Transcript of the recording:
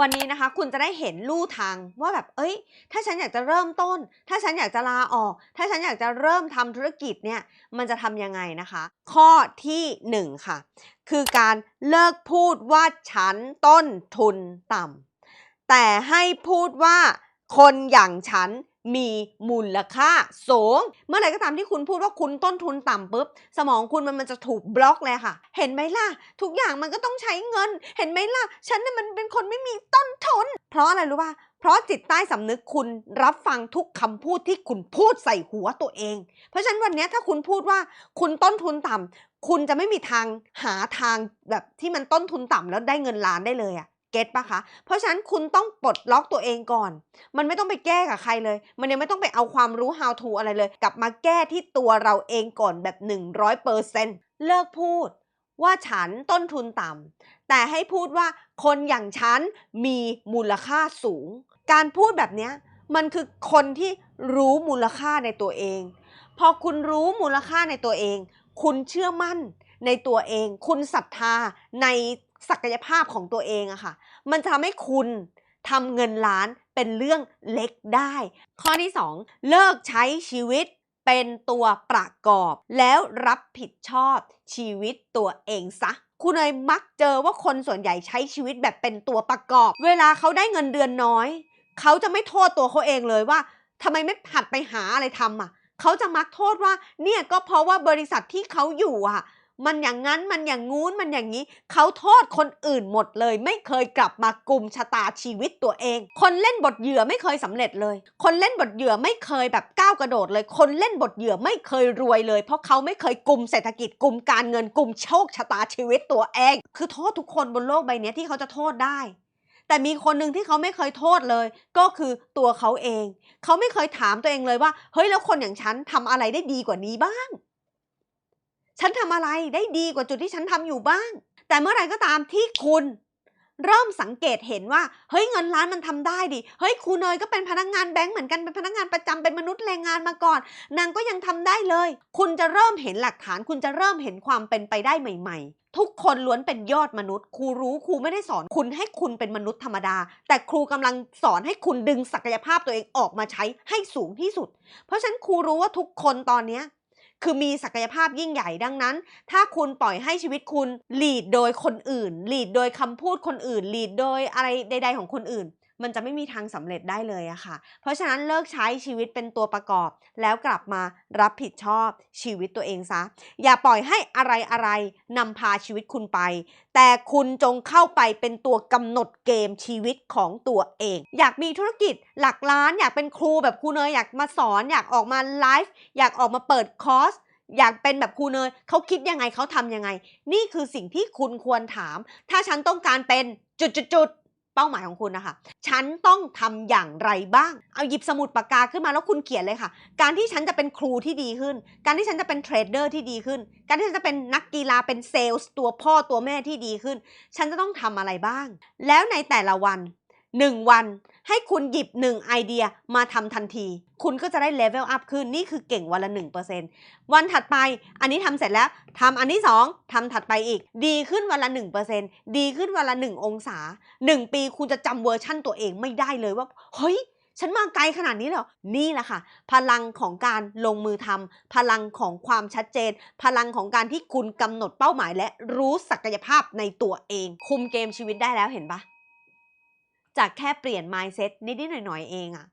วันนี้นะคะคุณจะได้เห็นลู่ทางว่าแบบ เอ้ย ถ้าฉันอยากจะเริ่มต้น ถ้าฉันอยากจะลาออก ถ้าฉันอยากจะเริ่มทำธุรกิจเนี่ย มันจะทำยังไงนะคะ ข้อที่หนึ่งค่ะ คือการเลิกพูดว่าฉันต้นทุนต่ำแต่ให้พูดว่าคนอย่างฉัน มีมูลค่าสูง เมื่อไหร่ก็ตามที่คุณพูดว่าคุณต้นทุนต่ำปุ๊บ สมองคุณมันมันจะถูกบล็อกเลยค่ะ เห็นไหมล่ะ ทุกอย่างมันก็ต้องใช้เงิน เห็นไหมล่ะ ฉันน่ะมันเป็นคนไม่มีต้นทุน เพราะอะไรรู้ป่ะเพราะจิตใต้สำนึกคุณรับฟังทุกคำพูดที่คุณพูดใส่หัวตัวเอง เพราะฉะนั้นวันนี้ถ้าคุณพูดว่าคุณต้นทุนต่ำคุณจะไม่มีทางหาทางแบบที่มันต้นทุนต่ำแล้วได้เงินล้านได้เลยอะ เก็ตปะคะ เพราะฉะนั้นคุณต้องปลดล็อกตัวเองก่อน มันไม่ต้องไปแก้กับใครเลย มันยังไม่ต้องไปเอาความรู้ how to อะไรเลย กลับมาแก้ที่ตัวเราเองก่อนแบบ 100%เลิกพูดว่าฉันต้นทุนต่ำ แต่ให้พูดว่าคนอย่างฉันมีมูลค่าสูง การพูดแบบเนี้ยมันคือคนที่รู้มูลค่าในตัวเอง พอคุณรู้มูลค่าในตัวเอง คุณเชื่อมั่นในตัวเอง คุณศรัทธาใน ศักยภาพของตัวเองอะค่ะ มันจะทำให้คุณทำเงินล้านเป็นเรื่องเล็กได้ ข้อที่ 2 เลิกใช้ชีวิตเป็นตัวประกอบ แล้วรับผิดชอบชีวิตตัวเองซะคุณเลยมักเจอว่าคนส่วนใหญ่ใช้ชีวิตแบบเป็นตัวประกอบ เวลาเขาได้เงินเดือนน้อย เขาจะไม่โทษตัวเขาเองเลยว่าทำไมไม่ผัดไปหาอะไรทำอะ เขาจะมักโทษว่าเนี่ยก็เพราะว่าบริษัทที่เขาอยู่อะ มันอย่างนั้นมันอย่างงู้นมันอย่างนี้ เขาโทษคนอื่นหมดเลย ไม่เคยกลับมากลุ่มชะตาชีวิตตัวเอง คนเล่นบทเหยื่อไม่เคยสำเร็จเลย คนเล่นบทเหยื่อไม่เคยแบบก้าวกระโดดเลย คนเล่นบทเหยื่อไม่เคยรวยเลย เพราะเขาไม่เคยกลุ่มเศรษฐกิจกลุ่มการเงินกลุ่มโชคชะตาชีวิตตัวเอง คือโทษทุกคนบนโลกใบนี้ที่เขาจะโทษได้แต่มีคนหนึ่งที่เขาไม่เคยโทษเลย ก็คือตัวเขาเอง เขาไม่เคยถามตัวเองเลยว่า เฮ้ยแล้วคนอย่างฉันทำอะไรได้ดีกว่านี้บ้าง ฉันทำอะไรได้ดีกว่าจุดที่ฉันทำอยู่บ้าง แต่เมื่อไรก็ตามที่คุณ เริ่มสังเกตเห็นว่า เฮ้ยเงินล้านมันทำได้ดิ เฮ้ยครูเนยก็เป็นพนักงานแบงก์เหมือนกัน เป็นพนักงานประจำเป็นมนุษย์แรงงานมาก่อน นางก็ยังทำได้เลย คุณจะเริ่มเห็นหลักฐาน คุณจะเริ่มเห็นความเป็นไปได้ใหม่ ๆทุกคนล้วนเป็นยอดมนุษย์ ครูรู้ครูไม่ได้สอนคุณให้คุณเป็นมนุษย์ธรรมดา แต่ครูกำลังสอนให้คุณดึงศักยภาพตัวเองออกมาใช้ให้สูงที่สุด เพราะฉะนั้นครูรู้ว่าทุกคนตอนเนี้ย คือมีศักยภาพยิ่งใหญ่ดังนั้น ถ้าคุณปล่อยให้ชีวิตคุณหลีดโดยคนอื่นหลีดโดยคำพูดคนอื่นหลีดโดยอะไรใด ๆ ของคนอื่น มันจะไม่มีทางสำเร็จได้เลยอะค่ะ เพราะฉะนั้นเลิกใช้ชีวิตเป็นตัวประกอบ แล้วกลับมารับผิดชอบชีวิตตัวเองซะ อย่าปล่อยให้อะไรอะไรๆนำพาชีวิตคุณไป แต่คุณจงเข้าไปเป็นตัวกำหนดเกมชีวิตของตัวเอง อยากมีธุรกิจหลักล้านอยากเป็นครูแบบครูเนยอยากมาสอน อยากออกมาไลฟ์อยากออกมาเปิดคอร์สอยากเป็นแบบครูเนยเขาคิดยังไงเขาทำยังไง นี่คือสิ่งที่คุณควรถาม ถ้าฉันต้องการเป็นจุดๆ เป้าหมายของคุณนะคะ ฉันต้องทำอย่างไรบ้าง เอาหยิบสมุดปากกาขึ้นมาแล้วคุณเขียนเลยค่ะ การที่ฉันจะเป็นครูที่ดีขึ้น การที่ฉันจะเป็นเทรดเดอร์ที่ดีขึ้น การที่ฉันจะเป็นนักกีฬาเป็นเซลล์ตัวพ่อตัวแม่ที่ดีขึ้น ฉันจะต้องทำอะไรบ้าง แล้วในแต่ละวัน 1 วัน ให้คุณหยิบ 1 ไอเดียมาทำทันที คุณก็จะได้เลเวลอัพขึ้น นี่คือเก่งวันละ 1%วันถัดไปอันนี้ทำเสร็จแล้วทำอันที่ 2ทำถัดไปอีก ดีขึ้นวันละ 1%ดีขึ้นวันละ 1 องศา 1 ปีคุณจะจำเวอร์ชั่นตัวเองไม่ได้เลยว่า เฮ้ยฉันมาไกลขนาดนี้เลยเหรอ นี่แหละค่ะ พลังของการลงมือทำพลังของความชัดเจน พลังของการที่คุณกำหนดเป้าหมาย และรู้ศักยภาพในตัวเอง คุมเกมชีวิตได้แล้วเห็นปะ จากแค่เปลี่ยน mindset นิดๆหน่อยๆเองอะ